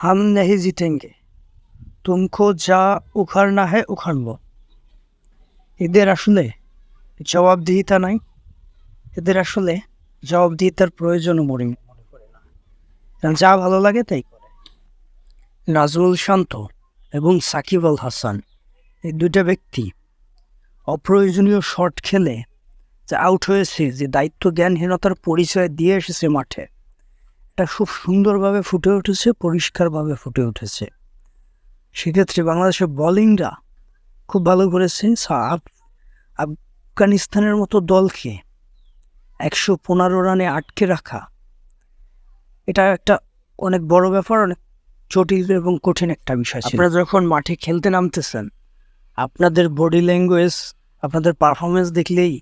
हम नहीं जीतेंगे तुमको যা উখাড়না है উখাড়ব এদের আসলে জবাবদিহিতা নাই এদের আসলে জবাবদিহিতার প্রয়োজনও মনে মনে করে না এরা যা ভালো লাগে তাই করে নাজরুল শান্ত এবং সাকিব আল হাসান এই দুইটা ব্যক্তি অপ্রয়োজনীয় শট খেলে যে আউট হয়েছে যে দায়িত্ব জ্ঞানহীনতার পরিচয় দিয়ে এসেছে মাঠে এটা খুব সুন্দরভাবে ফুটে উঠেছে, পরিষ্কারভাবে ফুটে উঠেছে। সেক্ষেত্রে বাংলাদেশের বোলিংরা খুব ভালো করেছে। আফগানিস্তানের মতো দলকে একশো পনেরো রানে আটকে রাখা, এটা একটা অনেক বড় ব্যাপার, অনেক জটিল এবং কঠিন একটা বিষয় আপনারা যখন মাঠে খেলতে নামতেছেন, আপনাদের বডি ল্যাঙ্গুয়েজ আপনাদের পারফরমেন্স দেখলেই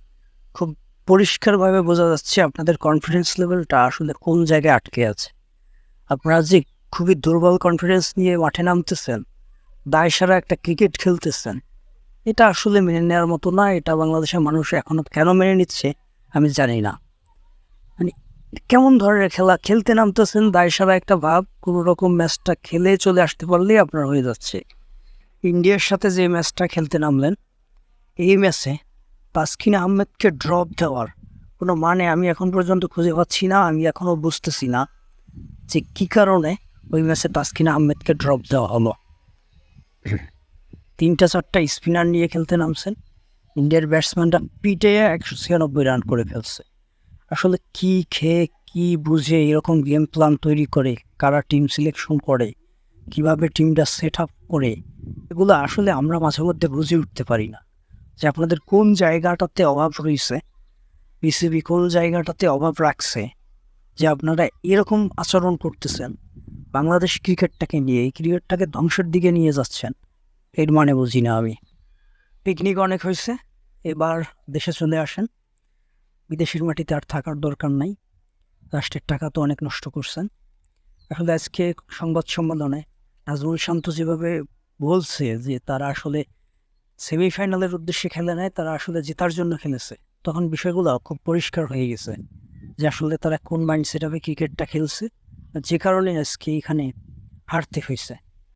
খুব পরিষ্কারভাবে বোঝা যাচ্ছে আপনাদের কনফিডেন্স লেভেলটা আসলে কোন জায়গায় আটকে আছে। আপনারা যে খুবই দুর্বল কনফিডেন্স নিয়ে মাঠে নামতেছেন, দায় সারা একটা ক্রিকেট খেলতেছেন, এটা আসলে মেনে নেওয়ার মতো না, এটা বাংলাদেশের মানুষ এখনও কেন মেনে নিচ্ছে আমি জানি না। মানে কেমন ধরনের খেলা, খেলতে নামতেছেন, দায় সারা একটা ভাব, কোনো রকম ম্যাচটা খেলে চলে আসতে পারলেই আপনার হয়ে যাচ্ছে। ইন্ডিয়ার সাথে যে ম্যাচটা খেলতে নামলেন, এই ম্যাচে তাসকিন আহমেদকে ড্রপ দেওয়ার কোনো মানে আমি এখন পর্যন্ত খুঁজে পাচ্ছি না, আমি এখনও বুঝতেছি না যে কী কারণে ওই ম্যাচে তাসকিন আহমেদকে ড্রপ দেওয়া হলো। তিনটা চারটা স্পিনার নিয়ে খেলতে নামছেন। ইন্ডিয়ার ব্যাটসম্যানরা পিটে একশো ছিয়ানব্বই রান করে ফেলছে। আসলে কি খেয়ে কি বুঝে এরকম গেম প্ল্যান তৈরি করে, কারা টিম সিলেকশন করে, কীভাবে টিমটা সেট আপ করে, এগুলো আসলে আমরা মাঝে মধ্যে বুঝে উঠতে পারি না। যে আপনাদের কোন জায়গাটাতে অভাব রয়েছে বিসিবি কোন জায়গাটাতে অভাব রাখছে, যে আপনারা এরকম আচরণ করতেছেন, বাংলাদেশ ক্রিকেটটাকে নিয়ে, এই ক্রিকেটটাকে ধ্বংসের দিকে নিয়ে যাচ্ছেন, এর মানে বুঝি না আমি। পিকনিক অনেক হয়েছে, এবার দেশে চলে আসেন। বিদেশের মাটিতে আর থাকার দরকার নাই, রাষ্ট্রের টাকা তো অনেক নষ্ট করছেন। আসলে আজকে সংবাদ সম্মেলনে নাজমুল শান্ত যেভাবে বলছে যে তারা আসলে সেমিফাইনালের উদ্দেশ্যে খেলে নেয় তারা আসলে জেতার জন্য খেলেছে। তখন বিষয়গুলো খুব পরিষ্কার হয়ে গেছে যে আসলে তারা কোন মাইন্ড সেট ক্রিকেটটা খেলছে। যে কারণে আজকে এখানে হারতে হয়েছে।